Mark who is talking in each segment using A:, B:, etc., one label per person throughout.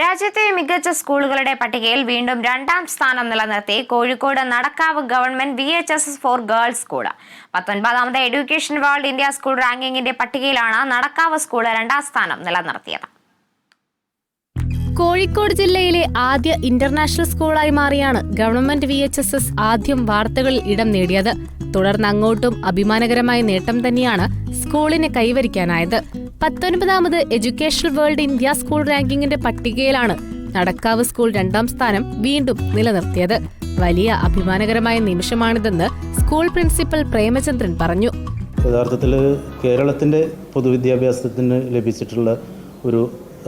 A: രാജ്യത്തെ മികച്ച സ്കൂളുകളുടെ പട്ടികയിൽ വീണ്ടും രണ്ടാം സ്ഥാനം നിലനിർത്തി Kozhikode Nadakkavu government V H S S for girls school പത്തൊൻപതാമത് education world India school റാങ്കിങ്ങിന്റെ പട്ടികയിലാണ് നടക്കാവ് സ്കൂൾ രണ്ടാം സ്ഥാനം നിലനിർത്തിയത്.
B: കോഴിക്കോട് ജില്ലയിലെ ആദ്യ ഇന്റർനാഷണൽ സ്കൂളായി മാറിയാണ് government V H S S ആദ്യം വാർത്തകളിൽ ഇടം നേടിയത്. തുടർന്ന് അങ്ങോട്ടും അഭിമാനകരമായ നേട്ടം തന്നെയാണ് സ്കൂളിന് കൈവരിക്കാനായത്. പത്തൊൻപതാമത് എഡ്യൂക്കേഷണൽ വേൾഡ് ഇന്ത്യ സ്കൂൾ റാങ്കിങ്ങിന്റെ പട്ടികയിലാണ് നടക്കാവ് സ്കൂൾ രണ്ടാം സ്ഥാനം വീണ്ടും നിലനിർത്തിയത്. വലിയ അഭിമാനകരമായ നിമിഷമാണിതെന്ന് സ്കൂൾ പ്രിൻസിപ്പൽ പ്രേമചന്ദ്രൻ പറഞ്ഞു.
C: യഥാർത്ഥത്തിൽ കേരളത്തിന്റെ പൊതുവിദ്യാഭ്യാസത്തിന് ലഭിച്ചിട്ടുള്ള ഒരു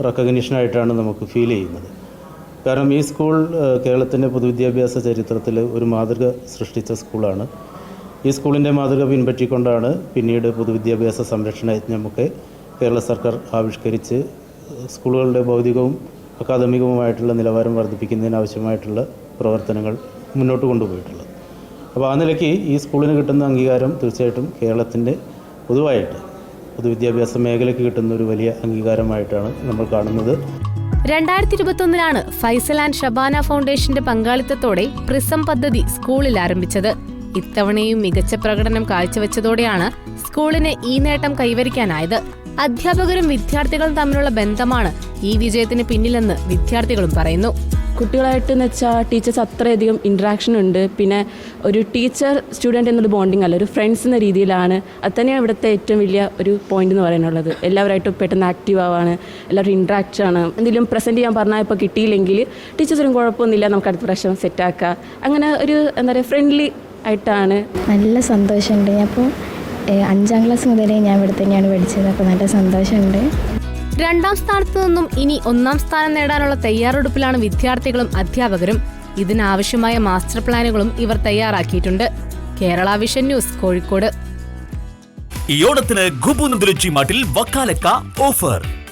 C: റെക്കഗ്നീഷനായിട്ടാണ് നമുക്ക് ഫീൽ ചെയ്യുന്നത്. കാരണം ഈ സ്കൂൾ കേരളത്തിന്റെ പൊതുവിദ്യാഭ്യാസ ചരിത്രത്തിൽ ഒരു മാതൃക സൃഷ്ടിച്ച സ്കൂളാണ്. ഈ സ്കൂളിന്റെ മാതൃക പിൻപറ്റിക്കൊണ്ടാണ് പിന്നീട് പൊതുവിദ്യാഭ്യാസ സംരക്ഷണ യജ്ഞമൊക്കെ കേരള സർക്കാർ ആവിഷ്കരിച്ച് സ്കൂളുകളുടെ ഭൗതികവും അക്കാദമികവുമായിട്ടുള്ള നിലവാരം വർദ്ധിപ്പിക്കുന്നതിനാവശ്യമായിട്ടുള്ള പ്രവർത്തനങ്ങൾ മുന്നോട്ട് കൊണ്ടുപോയിട്ടുള്ളത്. അപ്പോൾ ആ നിലയ്ക്ക് ഈ സ്കൂളിന് കിട്ടുന്ന അംഗീകാരം തീർച്ചയായിട്ടും കേരളത്തിന്റെ പൊതുവായിട്ട് പൊതുവിദ്യാഭ്യാസ മേഖലയ്ക്ക് കിട്ടുന്ന ഒരു വലിയ അംഗീകാരമായിട്ടാണ് നമ്മൾ കാണുന്നത്.
B: രണ്ടായിരത്തി ഇരുപത്തൊന്നിലാണ് ഫൈസൽ ആൻഡ് ഷബാന ഫൗണ്ടേഷന്റെ പങ്കാളിത്തത്തോടെ പ്രിസം പദ്ധതി സ്കൂളിൽ ആരംഭിച്ചത്. ഇത്തവണയും മികച്ച പ്രകടനം കാഴ്ചവെച്ചതോടെയാണ് സ്കൂളിന് ഈ നേട്ടം കൈവരിക്കാനായത്. അധ്യാപകരും വിദ്യാർത്ഥികളും തമ്മിലുള്ള ബന്ധമാണ് ഈ വിജയത്തിന് പിന്നിലെന്ന് വിദ്യാർത്ഥികളും പറയുന്നു.
D: കുട്ടികളായിട്ട് എന്ന് വെച്ചാൽ ടീച്ചേഴ്സ് അത്രയധികം ഇൻട്രാക്ഷൻ ഉണ്ട്. പിന്നെ ഒരു ടീച്ചർ സ്റ്റുഡന്റ് എന്നൊരു ബോണ്ടിങ് അല്ല. ഒരു ഫ്രണ്ട്സ് എന്ന രീതിയിലാണ്. അത് തന്നെയാണ് ഇവിടുത്തെ ഏറ്റവും വലിയ ഒരു പോയിന്റ് എന്ന് പറയാനുള്ളത്. എല്ലാവരായിട്ടും പെട്ടെന്ന് ആക്റ്റീവ് ആവാണ്. എല്ലാവരും ഇൻട്രാക്റ്റ് ആണ്. എന്തെങ്കിലും പ്രസന്റ് ചെയ്യാൻ പറഞ്ഞാൽ ഇപ്പോൾ കിട്ടിയില്ലെങ്കിൽ ടീച്ചേഴ്സിനും കുഴപ്പമൊന്നുമില്ല. നമുക്ക് അടുത്ത പ്രാവശ്യം സെറ്റാക്കാം അങ്ങനെ ഒരു എന്താ പറയുക ഫ്രണ്ട്ലി ആയിട്ടാണ്.
E: നല്ല സന്തോഷമുണ്ട്. അപ്പോൾ അഞ്ചാം ക്ലാസ് മുതലേ ഞാൻ ഇവിടെ തന്നെയാണ് പഠിച്ചത്. അപ്പോൾ നല്ല സന്തോഷമുണ്ട്.
B: രണ്ടാം സ്ഥാനത്ത് നിന്നും ഇനി ഒന്നാം സ്ഥാനം നേടാനുള്ള തയ്യാറെടുപ്പിലാണ് വിദ്യാർത്ഥികളും അധ്യാപകരും. ഇതിനാവശ്യമായ മാസ്റ്റർ പ്ലാനുകളും ഇവർ തയ്യാറാക്കിയിട്ടുണ്ട്. Kerala vision news Kozhikode.
F: ഈ ഓണത്തിന് ഗുബു നന്ദുലച്ചി മാട്ടിൽ വക്കാലക്ക ഓഫർ.